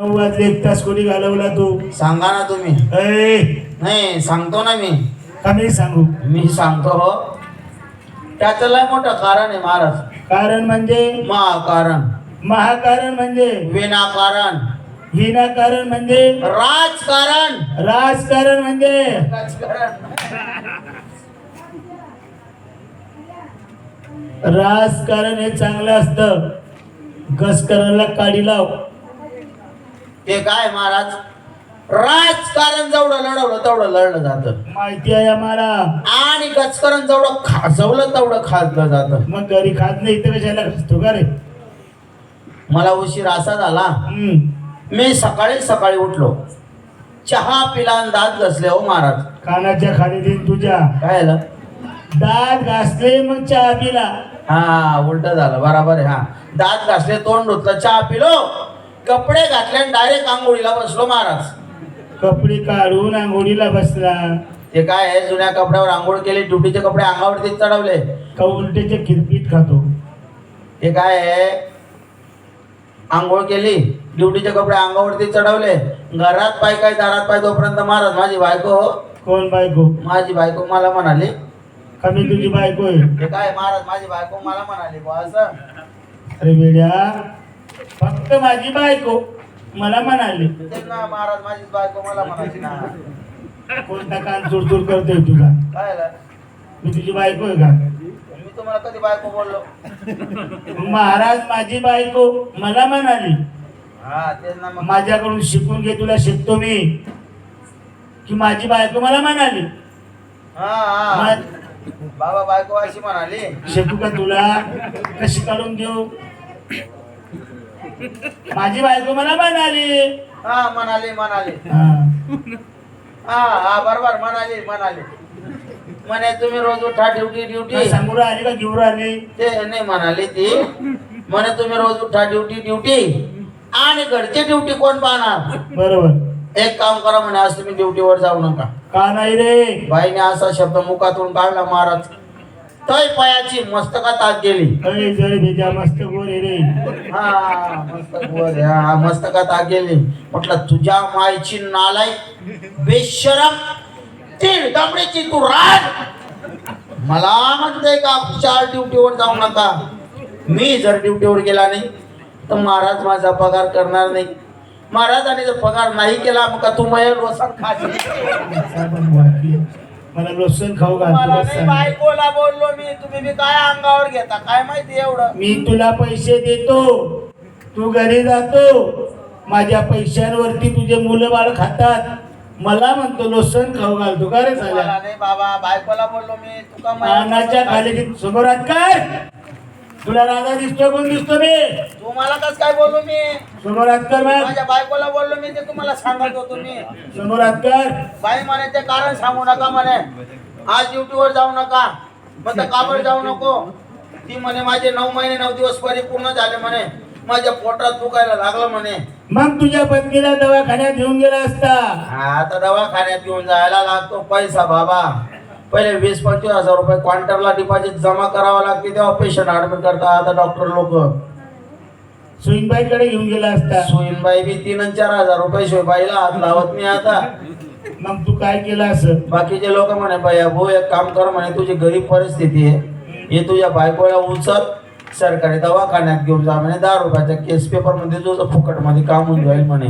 वाजले एक तास कोणी घालवला तू? सांगा ना तुम्ही. नाही सांगतो ना मी. कमी सांगू? मी सांगतो हो. त्याचं लय मोठं कारण आहे महाराज. कारण म्हणजे? महाकारण. महाकारण म्हणजे? विनाकारण. विनाकारण म्हणजे? राजकारण. राजकारण म्हणजे? राजकारण. हे चांगलं असतं. गसकराला काढी लाव. ते काय महाराज? राजकारण जेवढं लढवलं तेवढं लढलं जातं. माहिती आहे आम्हाला आणि गचकरण जेवढं खाजवलं तेवढं खाजलं जातं. मग घरी खात नाही इथं कशाला खातो का रे? मला उशीर असा झाला. हम्म. मी सकाळी सकाळी उठलो. चहा पिला आणि दात घसले हो महाराज. कानाच्या खाली देईन तुझ्या. काय झालं? दात घासले मग चहा पिला. हा उलट झालं. बराबर आहे हा. दात घासले तोंड धुतलं चहा पिलो. कपडे घातले आणि डायरेक्ट आंघोळीला बसलो महाराज. कपडे काढून आंघोळीला बसला. ते काय आहे जुन्या कपड्यावर आंघोळ केली ड्युटीचे कपडे अंगावरती चढवले. का उलटेचे किरपीट खातो? ते काय आहे आंघोळ केली ड्युटीचे कपडे अंगावरती चढवले. घरात पाय काय दारात पाय तोपर्यंत महाराज माझी बायको हो, कोण बायको? माझी बायको मला म्हणाली. कमी तुझी बायको आहे? ते काय महाराज माझी बायको मला म्हणाली बुवा असं. अरे वेड्या फक्त माझी बायको मला म्हणाली. महाराज माझी बायको मला म्हणाली ना. कोणता कान चुरचूर करतोय झालं? मी तुझी बायको आहे का? मी तुम्हाला कधी बायको बोललो? महाराज माझी बायको मला म्हणाली. हा माझ्याकडून शिकून घे तुला शिकतो मी. की माझी बायको मला म्हणाली. बाबा बायको अशी म्हणाली. शिकू का तुला? कशी काढून देऊ? माझी बायको मला म्हणाली. हा म्हणाली म्हणाली. हा. हा बरोबर म्हणाली म्हणाली. म्हणे तुम्ही रोज उठा ड्युटी ड्युटी. सांगू आली का घेऊन आली ते नाही म्हणाली ती. म्हणे तुम्ही रोज उठा ड्युटी ड्युटी. आणि घरची ड्युटी कोण पाहणार? बरोबर. एक काम करा म्हणे आज तुम्ही ड्युटीवर जाऊ नका. का नाही रे? बाईने असा शब्द मुखातून काढला महाराज. तय पायाची मस्तकात आत गेली. अरे जरी भेजा मस्त गोर आहे रे. हा मस्तक वर हा मस्तकात आत गेली. म्हटलं तुझ्या मायची नालाई बेशरम तीन दामडीची तू राज मला म्हणते का चार ड्युटीवर जाऊ नका. मी जर ड्युटीवर गेला नाही तर महाराज माझा पगार करणार नाही. महाराजाने जर पगार नाही केला मग का तू माझ्या रोसान खाशील. मला लोसन खाऊ मला नाही. बायकोला बोललो मी तुम्ही बी काय अंगावर घेता? काय माहिती एवढं? मी तुला पैसे देतो. तू घरी जातो. माझ्या पैशांवरती तुझे मुलं बाळ खातात. मला म्हणतो लोसन खाऊ घालतो का रे मला झाल्या नाही बाबा बायकोला बोललो मी तुका कानाच्या खाली समोरात काय तुला राधा दिसतो कोण दिसतो मी? तू मला कस काय बोललो मी? समोरात कर मग माझ्या बायकोला बोललो मी ते तुम्हाला सांगत होतो मी. समोरात कर बाई म्हणे ते कारण सांगू नका म्हणे. आज ड्युटीवर जाऊ नका. म्हणता काबर जाऊ नको. ती म्हणे माझे नऊ महिने नऊ दिवस परिपूर्ण झाले म्हणे. माझ्या पोटात दुखायला लागलं म्हणे. मग तुझ्या पत्नीला दवाखान्यात घेऊन गेला असता. आता दवाखान्यात घेऊन जायला लागतो पैसा बाबा. पहिले वीस पंचवीस हजार रुपये क्वांटरला डिपॉझिट जमा करावं लागते तेव्हा पेशंट ऍडमिट करता आता डॉक्टर लोक. सुईनबाईकडे घेऊन गेला असता. सुईनबाई बी तीन आणि चार हजार रुपये शिवायला हात लावत नाही आता. मग तू काय केलं असं? बाकीचे लोक म्हणे भैया भाऊ एक काम कर म्हणे तुझी गरीब परिस्थिती आहे. हे तुझ्या बायकोला उचल सरकारी दवाखान्यात घेऊन जा म्हणे दहा रुपयाच्या केस पेपरमध्ये तुझं फुकटमध्ये काम होऊन जाईल म्हणे.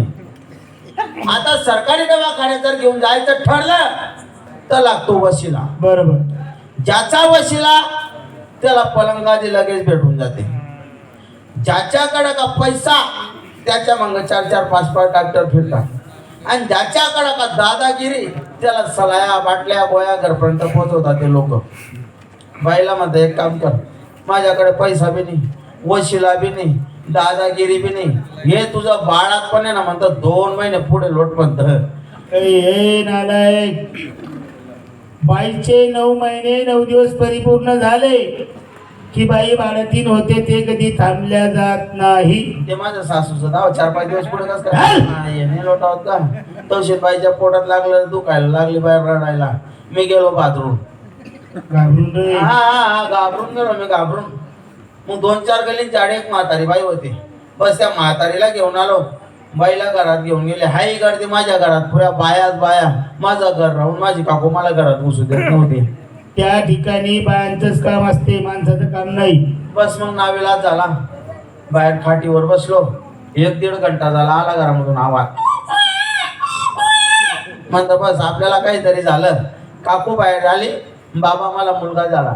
आता सरकारी दवाखान्यात जर घेऊन जायचं ठरलं तर लागतो वशिला. बरोबर. ज्याचा वशिला त्याला पलंगादी लगेच भेटून जाते. ज्याच्याकडे का पैसा त्याच्या मग चार चार पाच पाच डॉक्टर फिरतात. आणि ज्याच्याकडे का दादागिरी त्याला सलाया बाटल्या गोया घरपर्यंत पोहोचवतात ते लोक. बाईला म्हणतात एक काम कर माझ्याकडे पैसा बी नाही वशिला बी नाही दादागिरी बी नाही. हे तुझं बाळात पण आहे ना म्हणतात दोन महिने पुढे लोट म्हणतं बाईचे नऊ महिने नऊ दिवस परिपूर्ण झाले की बाई बाळातीन होते ते कधी थांबल्या जात नाही. ते माझ्या सासूचं नाव चार पाच दिवस पुढे नाही लोटावत का? तवशीत बाईच्या पोटात लागलं दुखायला लागली बाहेर रडायला. मी गेलो बाथरूम. घाबरून हा हा हा घाबरून गेलो मी घाबरून. मग दोन चार गलींची आड एक म्हातारी बाई होती. बस त्या म्हातारीला घेऊन आलो. बाईला घरात घेऊन गेले. हाय गर्दी माझ्या घरात पुऱ्या बायाच बाया. माझं घर राहून माझी काकू मला घरात घुसू देत नव्हती. त्या ठिकाणी बायांचंच काम असते माणसाचं काम नाही. बस मग नावेला झाला. बाहेर खाटीवर बसलो. एक दीड घंटा झाला आला घरामधून आवाज. म्हणतो बस आपल्याला काहीतरी झालं. काकू बाहेर आली. बाबा मला मुलगा झाला.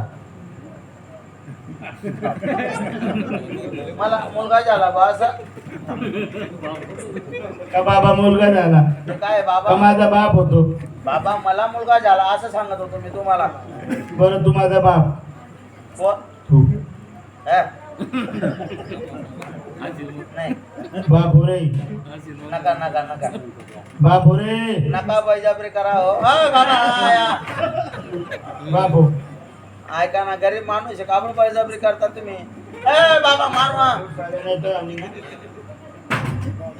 मला मुलगा झाला बा असं. का बाबा मुलगा झाला? काय का बाबा? माझा बाप होतो? बाबा मला मुलगा झाला असं सांगत होतो मी तुम्हाला. बरं तू माझा बाप. कोण तू. हे? नाही. बाप हो रे. नका नका नका. बाप हो रे. नका बळजबरी करा हो. अ, बाबा आया. बाप हो. ऐका ना गरीब माणूस आहे काबूल बळजबरी करता तुम्ही? ए बाबा मारवा. नाही तर आम्ही-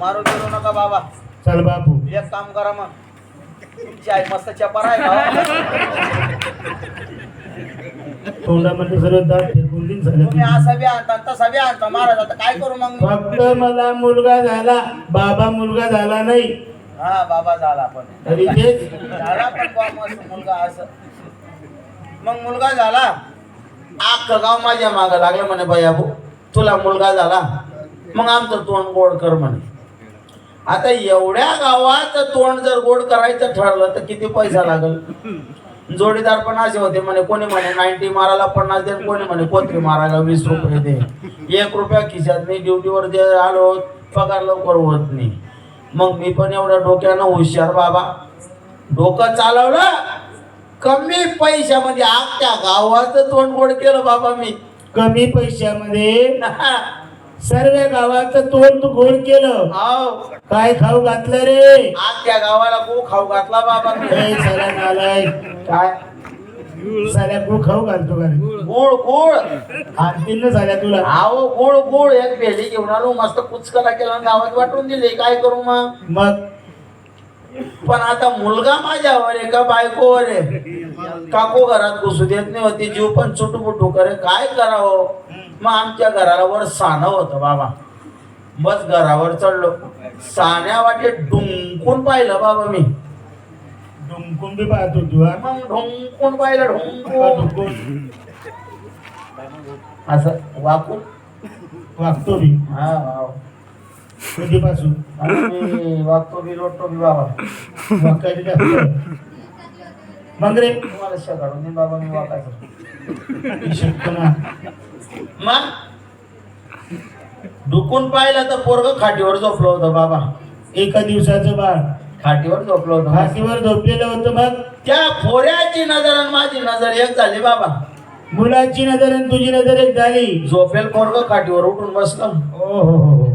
मारू देऊ नका बाबा. चल बापू एक काम करा मग. तुमची आई मस्त चपार आहे का? तोंडामध्ये सर्व दात फेकून दिन तुम्ही झालं असा बी आणता तसा बी आणता. महाराज आता काय करू मग मी? फक्त मला मुलगा झाला. बाबा मुलगा झाला नाही. हा बाबा झाला पण. तरी तेच. झाला पण बा मस्त मुलगा असं. मग मुलगा झाला. अख्खं गाव माझ्या मागं लागलं म्हणे भैया भाऊ तुला मुलगा झाला. मग आमचं तोंड गोड कर म्हणे. आता एवढ्या गावात तोंड जर गोड करायचं ठरलं तर किती पैसा लागल? जोडीदार पण असे होते म्हणे कोणी म्हणे नाईन्टी मारायला पन्नास दे कोणी म्हणे कोथरी मारायला वीस रुपये दे. एक रुपया खिशात मी ड्युटीवर जे आलो पगार लवकर होत नाही. मग मी पण एवढ्या डोक्यानं हुशार बाबा. डोकं चालवलं कमी पैशामध्ये अख्ख्या गावाचं तोंड गोड केलं बाबा मी. कमी पैशामध्ये? सर्व गावाचं तोंड तू गोड केलं. हाव. काय खाऊ घातलं रे? अख्ख्या गावाला गो खाऊ घातला बाबा. मी ए, साला नालाय काय? साल्या गु खाऊ घालतो का रे गुळ गुळ. आणतील ना साल्या तुला. आहो गुळ गुळ. एक भेंडी घेऊन आलो मस्त कुचकला केला आणि गावात वाटून दिले. काय करू मग? मग? पण आता मुलगा माझ्यावर आहे का बायकोवर आहे? काकू घरात घुसू देत नाही होती जीव पण चुटपुटू करे. काय करावं? मग आमच्या घराला वर सानं होतं बाबा. बस घरावर चढलो. साण्या वाटे डुंकून पाहिलं बाबा मी. डुंकून बी पाहतो तू मग ढुंकून पाहिलं ढुंकून. असं वाकून. वागतो बी. हा वाव. कधीपासून? आणि वागतो लोटतो बी बाबा. जास्त मग रे तुम्हाला शकाडून बाबा मी वाकायचं. ही शक्कना मग? डुकून पाहिलं तर पोरग खाटीवर झोपलं होतं बाबा. एका दिवसाचं बाळ. खाटीवर झोपलं होतं. फाशीवर झोपलेलं होतं मग? त्या फोऱ्याची नजर आणि माझी नजर एक झाली बाबा. मुलाची नजर आणि तुझी नजर एक झाली. झोपेल पोरग खाटीवर उठून बसलं. ओ हो हो हो.